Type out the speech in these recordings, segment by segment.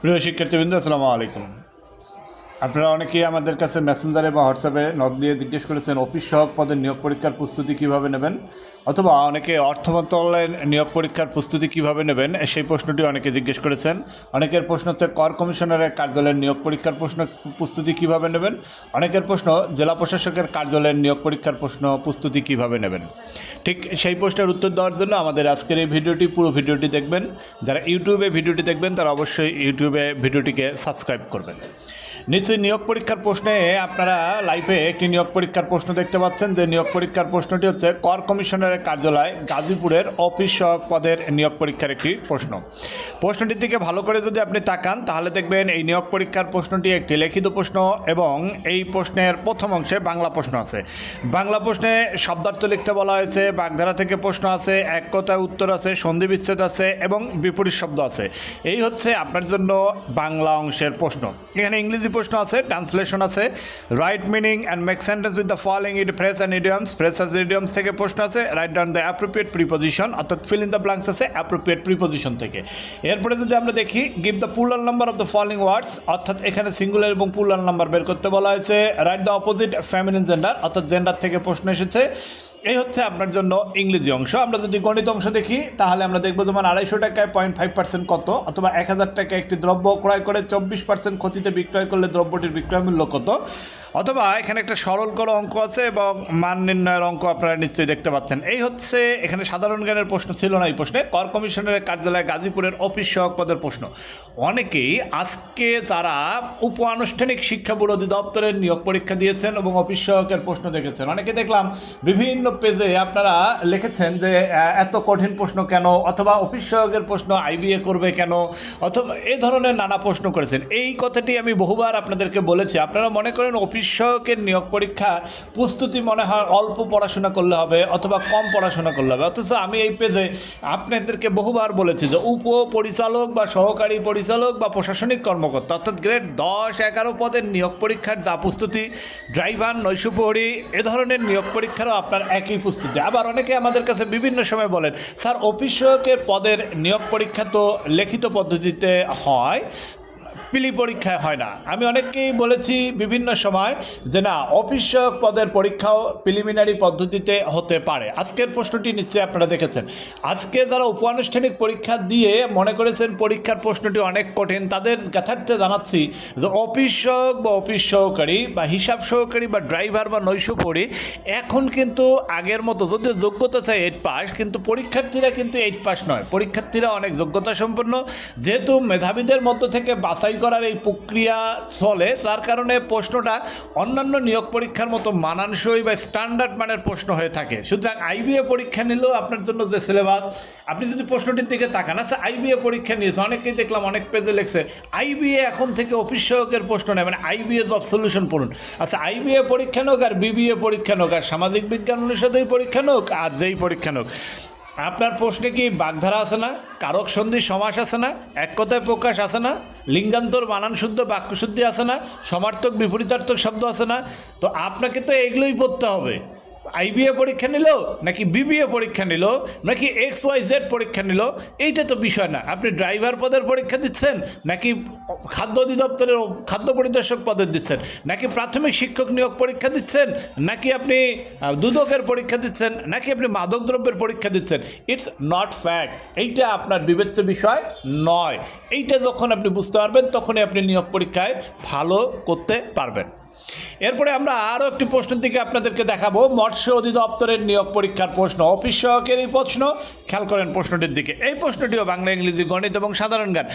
প্রিয় শিক্ষার্থীবৃন্দ আসসালামু আলাইকুম। আপনারা অনেকেই আমাদের কাছে মেসেঞ্জারে বা হোয়াটসঅ্যাপে নক দিয়ে জিজ্ঞেস করেছেন, অফিস সহক পদের নিয়োগ পরীক্ষার প্রস্তুতি কীভাবে নেবেন? অথবা অনেকে অর্থ মন্ত্রণালয়ের নিয়োগ পরীক্ষার প্রস্তুতি কীভাবে নেবেন? সেই প্রশ্নটি অনেকে জিজ্ঞেস করেছেন। অনেকের প্রশ্ন হচ্ছে, কর কমিশনারের কার্যালয়ের নিয়োগ পরীক্ষার প্রশ্ন প্রস্তুতি কীভাবে নেবেন? অনেকের প্রশ্ন, জেলা প্রশাসকের কার্যালয়ের নিয়োগ পরীক্ষার প্রশ্ন প্রস্তুতি কীভাবে নেবেন? ঠিক সেই প্রশ্নের উত্তর দেওয়ার জন্য আমাদের আজকের এই ভিডিওটি, পুরো ভিডিওটি দেখবেন। যারা ইউটিউবে ভিডিওটি দেখবেন, তারা অবশ্যই ইউটিউবে ভিডিওটিকে সাবস্ক্রাইব করবেন। নিশ্চয়ই নিয়োগ পরীক্ষার প্রশ্নে আপনারা লাইফে একটি নিয়োগ পরীক্ষার প্রশ্ন দেখতে পাচ্ছেন। যে নিয়োগ পরীক্ষার প্রশ্নটি হচ্ছে, কর কমিশনারের কার্যালয় গাজীপুরের অফিস সহক পদের নিয়োগ পরীক্ষার একটি প্রশ্ন। প্রশ্নটির দিকে ভালো করে যদি আপনি তাকান, তাহলে দেখবেন এই নিয়োগ পরীক্ষার প্রশ্নটি একটি লিখিত প্রশ্ন এবং এই প্রশ্নের প্রথম অংশে বাংলা প্রশ্ন আছে। বাংলা প্রশ্নে শব্দার্থ লিখতে বলা হয়েছে, বাগধারা থেকে প্রশ্ন আছে, এক কথায় উত্তর আছে, সন্ধি বিচ্ছেদ আছে এবং বিপরীত শব্দ আছে। এই হচ্ছে আপনার জন্য বাংলা অংশের প্রশ্ন। এখানে ইংরেজি প্রশ্ন আছে, ট্রান্সলেশন আছে, write meaning and make sentence with the following it phrase and idioms. Phrase and idioms থেকে প্রশ্ন আছে, write down the appropriate preposition, অর্থাৎ ফিল ইন দ্য ব্ল্যাঙ্কস আছে, অ্যাপ্রোপ্রিয়েট প্রিপোজিশন থেকে। এরপরে যদি আমরা দেখি give the plural number of the following words অর্থাৎ এখানে সিঙ্গুলার এবং পুলার নাম্বার বের করতে বলা হয়েছে। Write the opposite feminine gender অর্থাৎ জেন্ডার থেকে প্রশ্ন এসেছে। এই হচ্ছে আপনার জন্য ইংরেজি অংশ। আমরা যদি গণিত অংশ দেখি, তাহলে আমরা দেখব যেমন আড়াইশো টাকায় পয়েন্ট ফাইভ পার্সেন্ট কত, অথবা এক হাজার টাকায় একটি দ্রব্য ক্রয় করে চব্বিশ পার্সেন্ট ক্ষতিতে বিক্রয় করলে দ্রব্যটির বিক্রয় মূল্য কত। অথবা এখানে একটা সরল কোনো অঙ্ক আছে এবং মান নির্ণয়ের অঙ্ক আপনারা নিশ্চয়ই দেখতে পাচ্ছেন। এই হচ্ছে এখানে সাধারণ জ্ঞানের প্রশ্ন ছিল না এই প্রশ্নে, কর কমিশনের কার্যালয় গাজীপুরের অফিস সহক পদের প্রশ্ন। অনেকেই আজকে যারা উপ আনুষ্ঠানিক শিক্ষা ব্যুরো অধিদপ্তরের নিয়োগ পরীক্ষা দিয়েছেন এবং অফিস সহকের প্রশ্ন দেখেছেন, অনেকে দেখলাম বিভিন্ন পেজে আপনারা লিখেছেন যে এত কঠিন প্রশ্ন কেন? অথবা অফিস সহকের প্রশ্ন, আইবিএ করবে কেন? অথবা এ ধরনের নানা প্রশ্ন করেছেন। এই কথাটি আমি বহুবার আপনাদেরকে বলেছি। আপনারা মনে করেন অফিস সহকের নিয়োগ পরীক্ষা প্রস্তুতি মনে হয় অল্প পড়াশোনা করলে হবে অথবা কম পড়াশোনা করলে হবে। অথচ আমি এই পেজে আপনাদেরকে বহুবার বলেছি যে উপ পরিচালক বা সহকারী পরিচালক বা প্রশাসনিক কর্মকর্তা, অর্থাৎ গ্রেড দশ এগারো পদের নিয়োগ পরীক্ষার যা প্রস্তুতি, ড্রাইভার, নৈশপ্রহরী, এ ধরনের নিয়োগ পরীক্ষারও আপনার একই প্রস্তুতি। আবার অনেকে আমাদের কাছে বিভিন্ন সময় বলেন, স্যার, অফিস সহায়কের পদের নিয়োগ পরীক্ষা তো লিখিত পদ্ধতিতে হয় পিলি পরীক্ষায় হয় না। আমি অনেককেই বলেছি বিভিন্ন সময় যে না অফিস পদের পরীক্ষাও প্রিলিমিনারি পদ্ধতিতে হতে পারে। আজকের প্রশ্নটি নিশ্চয়ই আপনারা দেখেছেন। আজকে যারা উপানুষ্ঠানিক পরীক্ষা দিয়ে মনে করেছেন পরীক্ষার প্রশ্নটি অনেক কঠিন, তাদের যথার্থে জানাচ্ছি যে অফিস বা অফিস সহকারী বা হিসাব সহকারী বা ড্রাইভার বা নৈশপড়ি এখন কিন্তু আগের মতো যদিও যোগ্যতা চাই এইট পাস কিন্তু পরীক্ষার্থীরা কিন্তু এইট পাস নয়। পরীক্ষার্থীরা অনেক যোগ্যতা সম্পন্ন যেহেতু মেধাবীদের মধ্য থেকে বাছাই করার এই প্রক্রিয়া চলে তার কারণে প্রশ্নটা অন্যান্য নিয়োগ পরীক্ষার মতো মানানসই বা স্ট্যান্ডার্ড মানের প্রশ্ন হয়ে থাকে। সুতরাং আইবিএ পরীক্ষা নিলেও আপনার জন্য যে সিলেবাস আপনি যদি প্রশ্নটির দিকে তাকান আচ্ছা আইবিএ পরীক্ষা নিয়েছে, অনেকেই দেখলাম অনেক পেজে লেখছে আইবিএ এখন থেকে অফিস সহকের প্রশ্ন নেয় মানে আইবিএ জব সলিউশন পড়ুন। আচ্ছা আইবিএ পরীক্ষা নোক আর বিবিএ পরীক্ষা নোক, আর সামাজিক বিজ্ঞান অনুষদেই পরীক্ষা নোক, আর যেই পরীক্ষা নোক। আপনার প্রশ্নে কি বাগধারা আছে না? কারক সন্ধি সমাস আছে না? এক কথায় প্রকাশ আছে না? লিঙ্গান্তর বানান শুদ্ধ বাক্যশুদ্ধি আছে না? সমার্থক বিপরীতার্থক শব্দ আছে না? তো আপনাকে তো এগুলোই পড়তে হবে। আইবিএ পরীক্ষা নিল নাকি বিবিএ পরীক্ষা নিল নাকি এক্স ওয়াই জেড পরীক্ষা নিল? এইটা তো বিষয় না। আপনি ড্রাইভার পদের পরীক্ষা দিচ্ছেন নাকি খাদ্য অধিদপ্তরের খাদ্য পরিদর্শক পদের দিচ্ছেন? নাকি প্রাথমিক শিক্ষক নিয়োগ পরীক্ষা দিচ্ছেন? নাকি আপনি দুদকের পরীক্ষা দিচ্ছেন? নাকি আপনি মাদক দ্রব্যের পরীক্ষা দিচ্ছেন? ইটস নট ফ্যাক্ট এইটা আপনার বিবেচ্য বিষয় নয়। এইটা যখন আপনি বুঝতে পারবেন, তখনই আপনি নিয়োগ পরীক্ষায় ভালো করতে পারবেন। এরপরে আমরা আরও একটি প্রশ্নের দিকে আপনাদেরকে দেখাবো। মৎস্য অধিদপ্তরের নিয়োগ পরীক্ষার প্রশ্ন। অফিস সহকের এই প্রশ্ন। খেয়াল করেন প্রশ্নটির দিকে। এই প্রশ্নটিও বাংলা, ইংরেজি, গণিত এবং সাধারণ জ্ঞান।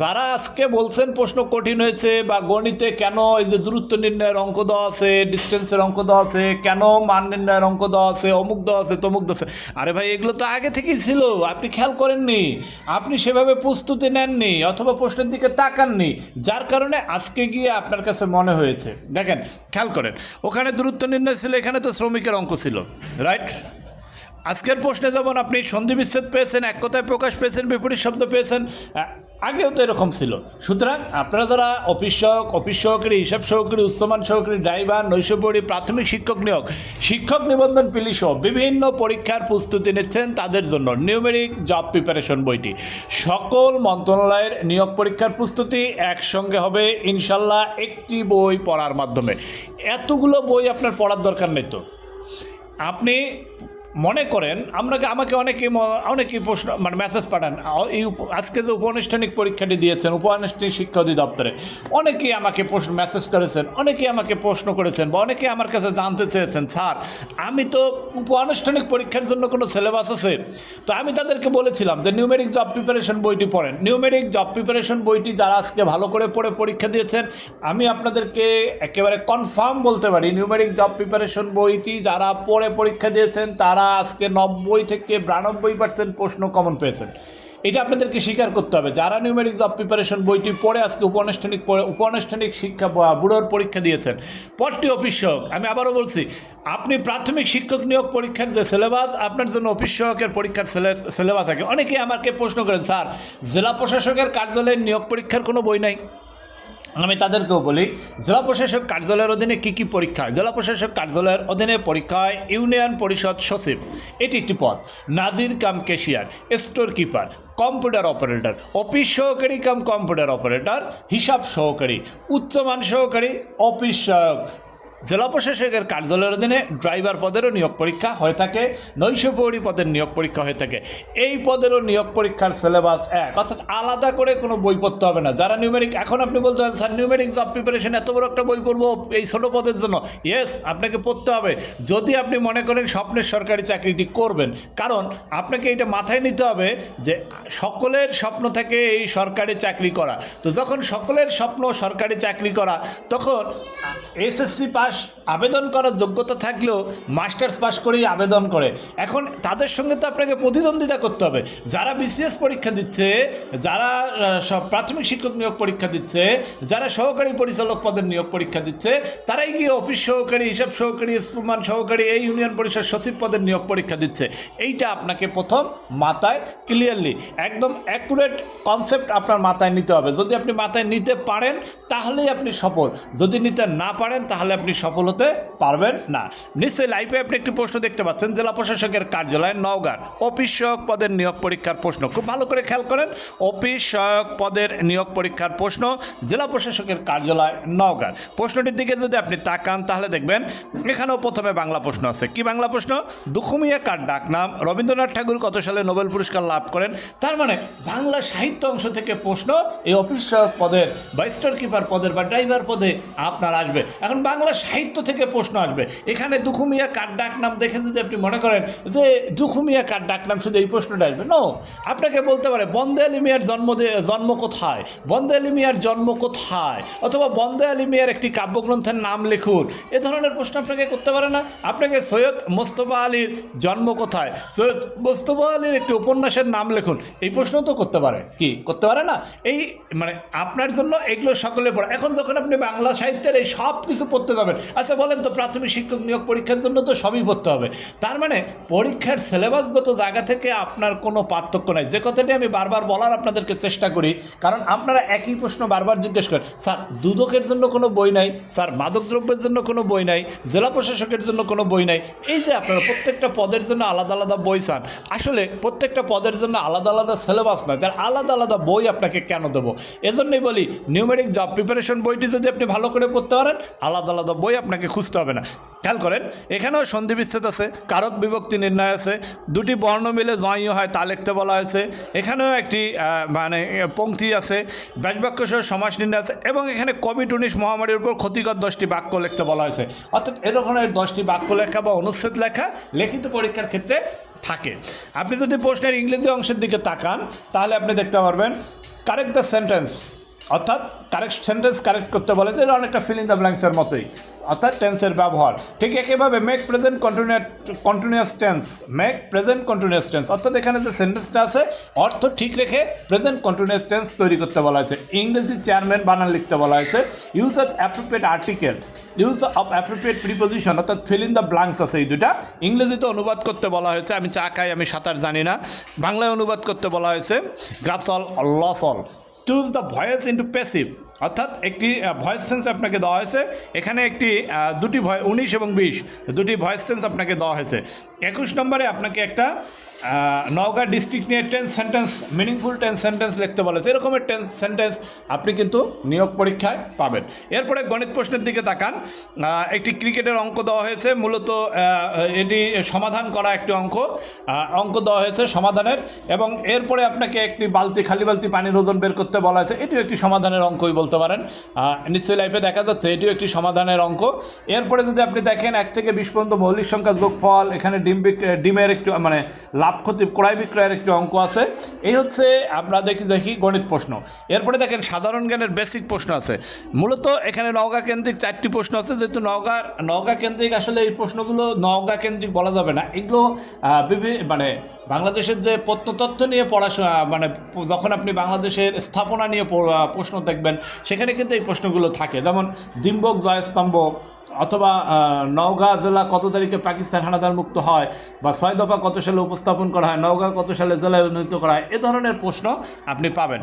যারা আজকে বলছেন প্রশ্ন কঠিন হয়েছে বা গণিতে কেন এই যে দূরত্ব নির্ণয়ের অঙ্ক দেওয়া আছে ডিস্টেন্সের অঙ্ক দেওয়া আছে, কেন মান নির্ণয়ের অঙ্ক দেওয়া আছে, অমুক দেওয়া আছে, তমুক দেওয়া আছে? আরে ভাই, এগুলো তো আগে থেকেই ছিল। আপনি খেয়াল করেননি? আপনি সেভাবে প্রস্তুতি নেননি অথবা প্রশ্নের দিকে তাকাননি, যার কারণে আজকে গিয়ে আপনার কাছে মনে হয়েছে। দেখেন খেয়াল করেন, ওখানে দূরত্ব নির্ণয় ছিল, এখানে তো শ্রমিকের অঙ্ক ছিল রাইট আজকের প্রশ্নে যেমন আপনি সন্ধি বিচ্ছেদ পেয়েছেন, এক কথায় প্রকাশ পেয়েছেন, বিপরীত শব্দ পেয়েছেন আগেও তো এরকম ছিল। সুতরাং আপনারা যারা অফিস সহক, অফিস সহকারী, হিসাব সহকারী, উচ্চমান সহকারী, ড্রাইভার নৈশপরি প্রাথমিক শিক্ষক নিয়োগ, শিক্ষক নিবন্ধন সহ বিভিন্ন পরীক্ষার প্রস্তুতি নিচ্ছেন তাদের জন্য নিউমেরিক জব প্রিপারেশন বইটি। সকল মন্ত্রণালয়ের নিয়োগ পরীক্ষার প্রস্তুতি একসঙ্গে হবে, ইনশাল্লাহ একটি বই পড়ার মাধ্যমে। এতগুলো বই আপনার পড়ার দরকার নেই তো। আপনি মনে করেন, আমরা আমাকে অনেকে ম- অনেকেই প্রশ্ন মানে মেসেজ পাঠান এই আজকে যে উপানুষ্ঠানিক পরীক্ষাটি দিয়েছেন উপানুষ্ঠানিক শিক্ষা অধিদপ্তরে। অনেকেই আমাকে প্রশ্ন মেসেজ করেছেন, অনেকেই আমাকে প্রশ্ন করেছেন, বা অনেকে আমার কাছে জানতে চেয়েছেন, স্যার, আমি তো উপানুষ্ঠানিক পরীক্ষার জন্য কোনো সিলেবাস আছে? তো আমি তাদেরকে বলেছিলাম যে নিউমেরিক জব প্রিপারেশন বইটি পড়েন। নিউমেরিক জব প্রিপারেশন বইটি যারা আজকে ভালো করে পড়ে পরীক্ষা দিয়েছেন, আমি আপনাদেরকে একেবারে কনফার্ম বলতে পারি নিউমেরিক জব প্রিপারেশন বইটি যারা পড়ে পরীক্ষা দিয়েছেন, তারা আজকে নব্বই থেকে বিরানব্বই পার্সেন্ট প্রশ্ন কমন পেয়েছেন। এটা আপনাদেরকে স্বীকার করতে হবে। যারা নিউমেরিক জব প্রিপারেশন বইটি পড়ে আজকে উপানুষ্ঠানিক উপানুষ্ঠানিক শিক্ষা ব্যুরোর পরীক্ষা দিয়েছেন পরটি অফিস সহক। আমি আবারও বলছি, আপনি প্রাথমিক শিক্ষক নিয়োগ পরীক্ষার যে সিলেবাস আপনার জন্য অফিস সহকের পরীক্ষার সিলেবাস থাকে। অনেকেই আমাকে প্রশ্ন করেন, স্যার, জেলা প্রশাসকের কার্যালয়ের নিয়োগ পরীক্ষার কোনো বই নাই? আমি তাদেরকেও বলি, জেলা প্রশাসক কার্যালয়ের অধীনে কী কী পরীক্ষা? জেলা প্রশাসক কার্যালয়ের অধীনে পরীক্ষায় ইউনিয়ন পরিষদ সচিব। এটি একটি পদ। নাজির cum cashier, store keeper, computer operator, office সহকারী কাম কম্পিউটার অপারেটর, হিসাব সহকারী, উচ্চমান সহকারী, অফিস সহায়ক। জেলা প্রশাসকের কার্যালয়ের অধীনে ড্রাইভার পদেরও নিয়োগ পরীক্ষা হয়ে থাকে নৈশপৌরী পদের নিয়োগ পরীক্ষা হয়ে থাকে। এই পদেরও নিয়োগ পরীক্ষার সিলেবাস এক। অর্থাৎ আলাদা করে কোনো বই পড়তে হবে না। যারা নিউমেরিক এখন আপনি বলতে পারেন, স্যার নিউমেরিক জব প্রিপারেশন এত বড় একটা বই পড়ব এই ছোটো পদের জন্য? ইয়েস আপনাকে পড়তে হবে। যদি আপনি মনে করেন স্বপ্নের সরকারি চাকরিটি করবেন, কারণ আপনাকে এটা মাথায় নিতে হবে যে সকলের স্বপ্ন থেকে এই সরকারি চাকরি করা। তো যখন সকলের স্বপ্ন সরকারি চাকরি করা, তখন এসএসসি পাস আবেদন করার যোগ্যতা থাকলেও মাস্টার্স পাস করেই আবেদন করে। এখন তাদের সঙ্গে তো আপনাকে প্রতিদ্বন্দ্বিতা করতে হবে। যারা বিসিএস পরীক্ষা দিচ্ছে, যারা সব প্রাথমিক শিক্ষক নিয়োগ পরীক্ষা দিচ্ছে, যারা সহকারী পরিচালক পদের নিয়োগ পরীক্ষা দিচ্ছে, তারাই গিয়ে অফিস সহকারী, হিসাব সহকারী, স্কুলমান সহকারী, এই ইউনিয়ন পরিষদ সচিব পদের নিয়োগ পরীক্ষা দিচ্ছে। এইটা আপনাকে প্রথম মাথায় ক্লিয়ারলি একদম অ্যাকুরেট কনসেপ্ট আপনার মাথায় নিতে হবে। যদি আপনি মাথায় নিতে পারেন, তাহলেই আপনি সফল। যদি নিতে না পারেন, তাহলে আপনি সফল হতে পারবেন না। নিশ্চয়ই লাইফে আপনি একটি প্রশ্ন দেখতে পাচ্ছেন, জেলা প্রশাসকের কার্যালয় নওগাঁ অফিস সহায়ক পদের নিয়োগ পরীক্ষার প্রশ্ন। খুব ভালো করে খেয়াল করেন, অফিস সহায়ক পদের নিয়োগ পরীক্ষার প্রশ্ন জেলা প্রশাসকের কার্যালয় নওগাঁ প্রশ্নটির দিকে যদি আপনি তাকান, তাহলে দেখবেন এখানেও প্রথমে বাংলা প্রশ্ন আছে। কি বাংলা প্রশ্ন? দুখুমিয়া কার ডাক নাম? রবীন্দ্রনাথ ঠাকুর কত সালে নোবেল পুরস্কার লাভ করেন? তার মানে বাংলা সাহিত্য অংশ থেকে প্রশ্ন এই অফিস সহায়ক পদের বা স্টোর কিপার পদের বা ড্রাইভার পদে আপনার আসবে। এখন বাংলা সাহিত্য থেকে প্রশ্ন আসবে। এখানে দুখুমিয়া কার ডাক নাম দেখে যদি আপনি মনে করেন যে দুখুমিয়া কার ডাক নাম শুধু এই প্রশ্নটা আসবে। নো আপনাকে বলতে পারে, বন্দে আলী মিয়ার জন্ম জন্ম কোথায়? বন্দে আলী মিয়ার জন্ম কোথায়? অথবা বন্দে আলী মিয়ার একটি কাব্যগ্রন্থের নাম লিখুন। এ ধরনের প্রশ্ন আপনাকে করতে পারে না। আপনাকে সৈয়দ মোস্তফা আলীর জন্ম কোথায়? সৈয়দ মোস্তফা আলীর একটি উপন্যাসের নাম লিখুন। এই প্রশ্ন তো করতে পারে। কি? করতে পারে না? এই মানে আপনার জন্য এগুলো সকলে পড়া। এখন যখন আপনি বাংলা সাহিত্যের এই সব কিছু পড়তে যাবেন আচ্ছা বলেন তো, প্রাথমিক শিক্ষক নিয়োগ পরীক্ষার জন্য তো সবই পড়তে হবে। তার মানে পরীক্ষার সিলেবাসগত জায়গা থেকে আপনার কোনো পার্থক্য নাই। যে কথাটি আমি বারবার বলার আপনাদেরকে চেষ্টা করি, কারণ আপনারা একই প্রশ্ন বারবার জিজ্ঞেস করেন, স্যার, দুদকের জন্য কোনো বই নাই? স্যার, মাদকদ্রব্যের জন্য কোনো বই নাই? জেলা প্রশাসকের জন্য কোনো বই নাই? এই যে আপনারা প্রত্যেকটা পদের জন্য আলাদা আলাদা বই চান। আসলে প্রত্যেকটা পদের জন্য আলাদা আলাদা সিলেবাস নয় তার আলাদা আলাদা বই আপনাকে কেন দেবো? এজন্যই বলি নিউমেরিক জব প্রিপারেশন বইটি যদি আপনি ভালো করে পড়তে পারেন, আলাদা আলাদা বই আপনাকে খুঁজতে হবে না। খেয়াল করেন, এখানেও সন্ধি বিচ্ছেদ আছে, কারক বিভক্তি নির্ণয় আছে, দুটি বর্ণ মিলে জয় হয় তা লিখতে বলা হয়েছে। এখানেও একটি মানে পংক্তি আছে ব্যাসবাক্য সহ সমাস নির্ণয় আছে এবং এখানে কোভিড উনিশ মহামারীর উপর ক্ষতিকর দশটি বাক্য লিখতে বলা হয়েছে। অর্থাৎ এ ধরনের দশটি বাক্য লেখা বা অনুচ্ছেদ লেখা লিখিত পরীক্ষার ক্ষেত্রে থাকে। আপনি যদি প্রশ্নের ইংরেজি অংশের দিকে তাকান, তাহলে আপনি দেখতে পারবেন কারেক্ট দ্য সেন্টেন্স অর্থাৎ কারেক্ট সেন্টেন্স কারেক্ট করতে বলে যে, এটা অনেকটা ফিল ইন দ্য ব্ল্যাঙ্কসের মতোই। অর্থাৎ টেন্সের ব্যবহার। ঠিক একইভাবে make present continue continuous tense make present continuous tense অর্থাৎ এখানে যে সেন্টেন্সটা আছে, অর্থ ঠিক রেখে প্রেজেন্ট কন্টিনিউয়াস টেন্স তৈরি করতে বলা হয়েছে। ইংরেজি চেয়ারম্যান বানান লিখতে বলা হয়েছে use of appropriate article use of appropriate preposition অর্থাৎ ফিল ইন দ্য ব্লাঙ্কস আছে এই দুটা ইংরেজিতে অনুবাদ করতে বলা হয়েছে, আমি চা খাই, আমি সাঁতার জানি না। বাংলায় অনুবাদ করতে বলা হয়েছে গ্রাফসল লসল choose the voice into passive অর্থাৎ একটি ভয়েস সেন্স আপনাকে দেওয়া হয়েছে। এখানে একটি দুটি ভয় উনিশ এবং বিশ। দুটি ভয়েস সেন্স আপনাকে দেওয়া হয়েছে। একুশ নম্বরে আপনাকে একটা নওগাঁ ডিস্ট্রিক্ট নিয়ে tense sentence meaningful tense sentence লিখতে বলেছে। এরকমের টেন্স সেন্টেন্স আপনি কিন্তু নিয়োগ পরীক্ষায় পাবেন। এরপরে গণিত প্রশ্নের দিকে তাকান। একটি ক্রিকেটের অঙ্ক দেওয়া হয়েছে। মূলত এটি সমাধান করা একটি অঙ্ক। অঙ্ক দেওয়া হয়েছে সমাধানের। এবং এরপরে আপনাকে একটি বালতি, খালি বালতি পানির ওজন বের করতে বলা হয়েছে। এটিও একটি সমাধানের অঙ্কই বলতে পারেন। নিশ্চয়ই লাইফে দেখা যাচ্ছে, এটিও একটি সমাধানের অঙ্ক। এরপরে যদি আপনি দেখেন, এক থেকে বিশ পর্যন্ত মৌলিক সংখ্যা যোগফল, এখানে ডিম বিক- ডিমের একটু মানে লাভ ক্ষতি ক্রয় বিক্রয়ের একটি অঙ্ক আছে। এই হচ্ছে আমরা দেখি দেখি গণিত প্রশ্ন। এরপরে দেখেন, সাধারণ জ্ঞানের বেসিক প্রশ্ন আছে। মূলত এখানে নওগাঁ কেন্দ্রিক চারটি প্রশ্ন আছে, যেহেতু নওগাঁ নওগাঁ কেন্দ্রিক আসলে এই প্রশ্নগুলো নওগাঁ কেন্দ্রিক বলা যাবে না। এগুলো বিভিন্ন মানে বাংলাদেশের যে প্রত্নতত্ত্ব নিয়ে পড়াশোনা মানে যখন আপনি বাংলাদেশের স্থাপনা নিয়ে প্রশ্ন দেখবেন, সেখানে কিন্তু এই প্রশ্নগুলো থাকে। যেমন, ডিম্বক জয়স্তম্ভ অথবা নওগাঁ জেলা কত তারিখে পাকিস্তান হানাদার মুক্ত হয় বা ছয় দফা কত সালে উপস্থাপন করা হয়, নওগাঁ কত সালে জেলায় উন্নীত করা হয়, এ ধরনের প্রশ্ন আপনি পাবেন।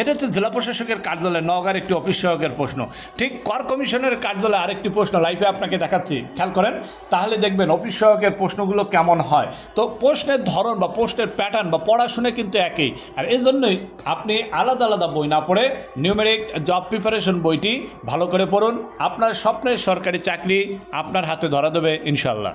এটা হচ্ছে জেলা প্রশাসকের কার্যালয়, নওগাঁর একটি অফিস সহকের প্রশ্ন। ঠিক কর কমিশনের কার্যালয়ে আরেকটি প্রশ্ন লাইফে আপনাকে দেখাচ্ছি। খেয়াল করেন, তাহলে দেখবেন অফিস সহকের প্রশ্নগুলো কেমন হয়। তো প্রশ্নের ধরন বা প্রশ্নের প্যাটার্ন বা পড়াশুনে কিন্তু একই। আর এই জন্যই আপনি আলাদা আলাদা বই না পড়ে নিউমেরিক জব প্রিপারেশন বইটি ভালো করে পড়ুন। আপনার স্বপ্নের সরকারি চাকরি আপনার হাতে ধরা দেবে ইনশাল্লাহ